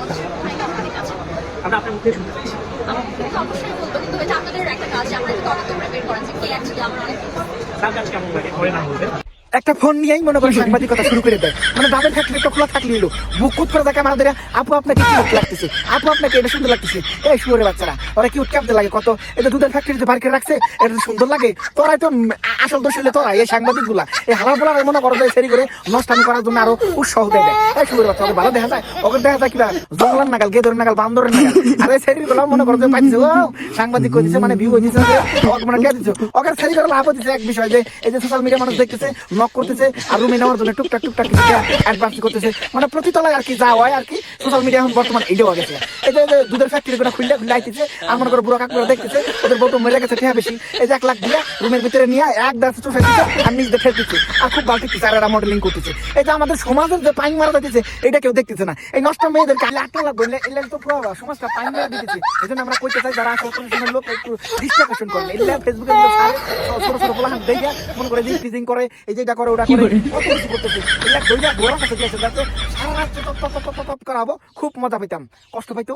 কোথায় সাংবাদিক আছে। আমরা আপনার মুখে শুনতে চাইছি। আমার তো অবশ্যই বলব কিন্তু এটা আপনাদের একটা কাজ। আমরা যদি তদন্ত করে বের করেন যে কে অ্যাকচুয়ালি আমার অনেক তার কাজ কেমন লাগে? করে না বলবেন একটা ফোন নিয়েই মনে করে সাংবাদিকতা শুরু করে দেয়। মানে দাবের থাকলে তো খোলা থাকলে এলো বুক কুত করে দেখে আমাদের আপু, আপনাকে কি লাগতেছে? আপু, আপনাকে এটা সুন্দর লাগতেছে? এই শুয়ারে বাচ্চারা, ওরা কি উৎকাপতে লাগে কত? এটা দুধের ফ্যাক্টরিতে বার করে রাখছে এটা সুন্দর লাগে, তোরাই তো আসল দোষ হলে তোরা, এই সাংবাদিকগুলা এই হালা বলার মনে করো যে সেরি করে নষ্টামি করার জন্য আরও উৎসাহ দেয়। এই শুয়ারে বাচ্চা ওকে ভালো দেখা যায়? ওকে দেখা যায় কিবা জঙ্গলার নাগাল গেদর নাগাল, বান্দরের নাগাল? আর সেরি গুলো মনে করো পাইছে ও, সাংবাদিক কই দিছে মানে ভিউ যে ওকে মানে কে দিছে? ওকে সেরি করে লাভ দিছে এক বিষয় যে, এই যে সোশ্যাল মিডিয়া মানুষ দেখতেছে নক করতেছে আর রুমে নেওয়ার জন্য টুকটাক টুকটাক কিছু অ্যাডভান্স করতেছে মানে প্রতি তলায় আর কি যা হয় আর কি সোশ্যাল মিডিয়া এখন বর্তমান এইটাও হয়ে গেছে এই যে দুধের ফ্যাক্টরি গুলো খুললে খুলে আইতেছে আর মনে করো বুড়ো কাকুরা দেখতেছে ওদের বউ মেরে গেছে ঠেয়া বেশি এই যে এক লাখ দিয়ে রুমের ভিতরে নিয়ে এক দাস চোখে দিচ্ছে আর নিজ দিচ্ছে আর খুব আর এরা মডেলিং করতেছে এই যে আমাদের সমাজের যে পাইন মারা দিতেছে এটা কেউ দেখতেছে না এই নষ্ট মেয়েদের কালে আটটা লাগবে এলে তো পুরো সমাজটা পাইন মারা দিতেছে এই জন্য আমরা কইতে চাই যারা আসলে লোক একটু ডিস্ট্রাকশন করে এলে ফেসবুকে ছোট ছোট দেখে মনে করে যে টিজিং করে এই যে এটা করে ওটা করে। কত কিছু করতেছে। এগুলা দইলা গোড়া কাছে দিয়েছে যাতে সারা রাত টপ টপ টপ টপ টপ করাবো। খুব মজা পেতাম কষ্ট পাইতো।